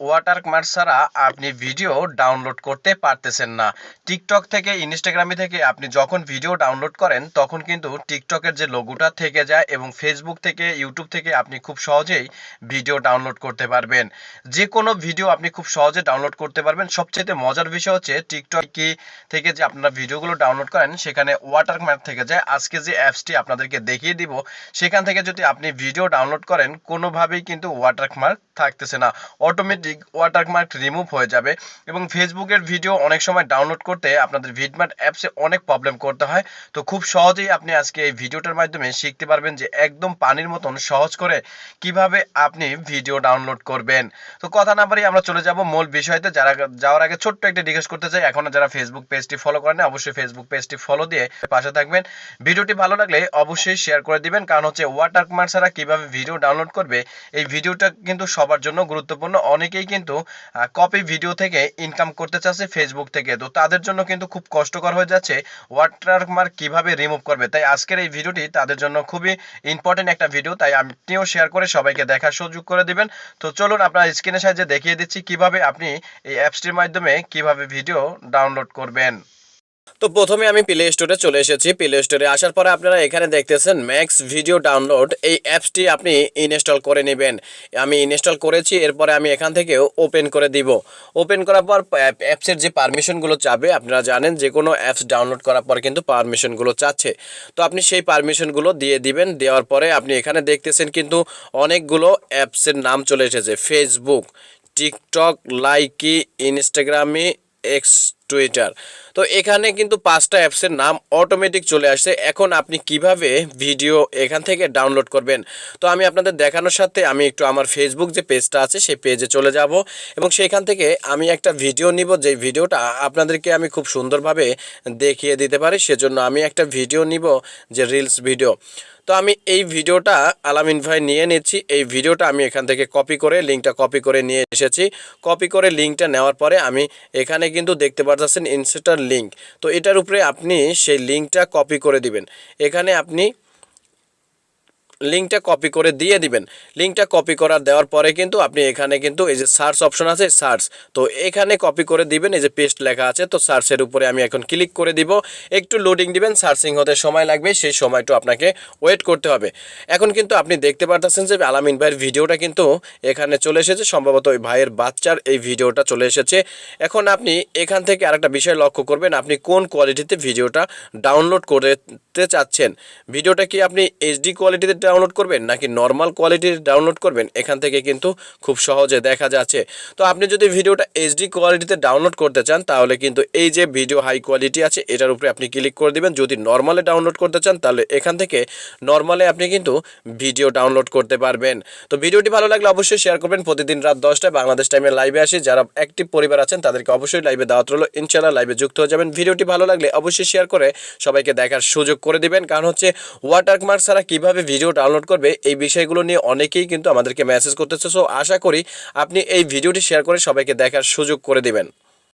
Watermark ছাড়া আপনি video download করতে পারতেছেন না। টিকটক থেকে, ইনস্টাগ্রামে থেকে আপনি যখন ভিডিও ডাউনলোড করেন, তখন কিন্তু টিকটকের যে লোগোটা থেকে যায় এবং ফেসবুক থেকে ইউটিউব থেকে আপনি খুব সহজেই ভিডিও ডাউনলোড করতে পারবেন। যে কোনো ভিডিও আপনি খুব সহজে ডাউনলোড করতে পারবেন। সবচেয়ে মজার বিষয় হচ্ছে, টিকটক কি থেকে যে আপনারা ভিডিওগুলো ডাউনলোড করেন, সেখানে ওয়াটারমার্ক থেকে যায়। আজকে যে অ্যাপসটি আপনাদেরকে দেখিয়ে দিব, সেখান থেকে যদি আপনি ভিডিও ডাউনলোড করেন, কোনোভাবেই কিন্তু ওয়াটারমার্ক থাকতেছে না। অটোমেটিক ওয়াটারমার্ক রিমুভ হয়ে যাবে এবং ফেসবুকের ভিডিও অনেক সময় ডাউনলোড করতে আপনাদের ভিডমার্ট অ্যাপসে অনেক প্রবলেম করতে হয়। তো খুব সহজেই আপনি আজকে এই ভিডিওটার মাধ্যমে শিখতে পারবেন যে একদম পানির মতন সহজ করে কীভাবে আপনি ভিডিও ডাউনলোড করবেন। তো কথা না বাড়িয়ে আমরা চলে যাব মূল বিষয়তে। যারা যাওয়ার আগে ছোট্ট একটা রিকোয়েস্ট করতে চাই, এখনও যারা ফেসবুক পেজটি ফলো করেন অবশ্যই ফেসবুক পেজটি ফলো দিয়ে পাশে থাকবেন। ভিডিওটি ভালো লাগলে অবশ্যই শেয়ার করে দিবেন, কারণ হচ্ছে ওয়াটারমার্ক ছাড়া কীভাবে ভিডিও ডাউনলোড করবে, এই ভিডিওটা কিন্তু সবার জন্য গুরুত্বপূর্ণ। অনেকেই কিন্তু কপি ভিডিও থেকে ইনকাম করতে চাচ্ছে ফেসবুক থেকে। তো তাদের জন্য কিন্তু খুব কষ্টকর হয়ে যাচ্ছে ওয়াটারমার্ক কীভাবে রিমুভ করবে। তাই আজকের এই ভিডিওটি তাদের জন্য খুবই ইম্পর্টেন্ট একটা ভিডিও তাই আপনিও শেয়ার করে সবাইকে দেখার সুযোগ করে দেবেন। তো চলুন আপনার স্ক্রিনের সাহায্যে দেখিয়ে দিচ্ছি কীভাবে আপনি এই অ্যাপসটির মাধ্যমে কীভাবে ভিডিও ডাউনলোড করবেন। তো প্রথমে আমি প্লে স্টোরে চলে এসেছি। প্লে স্টোরে আসার পরে আপনারা এখানে দেখতেছেন ম্যাক্স ভিডিও ডাউনলোড এই অ্যাপসটি আপনি ইনস্টল করে নেবেন। আমি ইনস্টল করেছি, এরপরে আমি এখান থেকে ওপেন করে দিব। ওপেন করার পর অ্যাপসের যে পারমিশনগুলো চাবে, আপনারা জানেন যে কোনো অ্যাপস ডাউনলোড করার পর কিন্তু পারমিশনগুলো চাচ্ছে। তো আপনি সেই পারমিশনগুলো দিয়ে দিবেন। দেওয়ার পরে আপনি এখানে দেখতেছেন কিন্তু অনেকগুলো অ্যাপসের নাম চলে এসেছে। ফেসবুক টিকটক লাইকি ইনস্টাগ্রামে এক্স টুইটার তো এখানে কিন্তু পাঁচটা অ্যাপসের নাম অটোমেটিক চলে আসছে। এখন আপনি কীভাবে ভিডিও এখান থেকে ডাউনলোড করবেন? তো আমি আপনাদের দেখানোর সাথে আমি একটু আমার ফেসবুক যে পেজটা আছে, সেই পেজে চলে যাব এবং সেইখান থেকে আমি একটা ভিডিও নিব। যে ভিডিওটা আপনাদেরকে আমি খুব সুন্দরভাবে দেখিয়ে দিতে পারি, সেজন্য আমি একটা ভিডিও নিব যে রিলস ভিডিও তো আমি এই ভিডিওটা আলামিন ভাই নিয়ে নিচ্ছি। এই ভিডিওটা আমি এখান থেকে কপি করে লিঙ্কটা কপি করে নিয়ে এসেছি। কপি করে লিঙ্কটা নেওয়ার পরে আমি এখানে কিন্তু দেখতে পাচ্ছেন ইনসেটার লিঙ্ক তো এটার উপরে আপনি সেই লিঙ্কটা কপি করে দিবেন। এখানে আপনি লিঙ্কটা কপি করে দিয়ে দিবেন। লিঙ্কটা কপি করার দেওয়ার পরে কিন্তু আপনি এখানে কিন্তু এই যে সার্চ অপশন আছে, সার্চ। তো এখানে কপি করে দিবেন, এই যে পেস্ট লেখা আছে, তো সার্চের উপরে আমি এখন ক্লিক করে দিব। একটু লোডিং দিবেন, সার্চিং হতে সময় লাগবে, সেই সময়টা আপনাকে ওয়েট করতে হবে। এখন কিন্তু আপনি দেখতে পারতেছেন যে আলামিন ভাইয়ের ভিডিওটা কিন্তু এখানে চলে এসেছে, সম্ভবত ওই ভাইয়ের বাচ্চার এই ভিডিওটা চলে এসেছে। এখন আপনি এখান থেকে আরেকটা বিষয় লক্ষ্য করবেন, আপনি কোন কোয়ালিটিতে ভিডিওটা ডাউনলোড করতে চাচ্ছেন। ভিডিওটা কি আপনি এইচডি কোয়ালিটিতে ডাউনলোড করবেন নাকি নর্মাল কোয়ালিটির ডাউনলোড করবেন, এখান থেকে কিন্তু খুব সহজে দেখা যাচ্ছে। তো আপনি যদি ভিডিওটা এইচডি কোয়ালিটিতে ডাউনলোড করতে চান, তাহলে কিন্তু এই যে ভিডিও হাই কোয়ালিটি আছে, এটার উপরে আপনি ক্লিক করে দিবেন। যদি নর্মালে ডাউনলোড করতে চান, তাহলে এখান থেকে নর্মালে আপনি কিন্তু ভিডিও ডাউনলোড করতে পারবেন। তো ভিডিওটি ভালো লাগলে অবশ্যই শেয়ার করবেন। প্রতিদিন রাত দশটায় বাংলাদেশ টাইমে লাইভে আসি। যারা অ্যাক্টিভ পরিবার আছেন, তাদেরকে অবশ্যই লাইভে দাওয়াত রইল। ইনশাল্লাহ লাইভে যুক্ত হয়ে যাবেন। ভিডিওটি ভালো লাগলে অবশ্যই শেয়ার করে সবাইকে দেখার সুযোগ করে দিবেন। কারণ হচ্ছে ওয়াটারমার্ক ছাড়া কীভাবে ভিডিও ডাউনলোড করবে, এই বিষয়গুলো নিয়ে অনেকেই কিন্তু আমাদেরকে মেসেজ করতেছে। সো আশা করি আপনি এই ভিডিওটি শেয়ার করে সবাইকে দেখার সুযোগ করে দিবেন।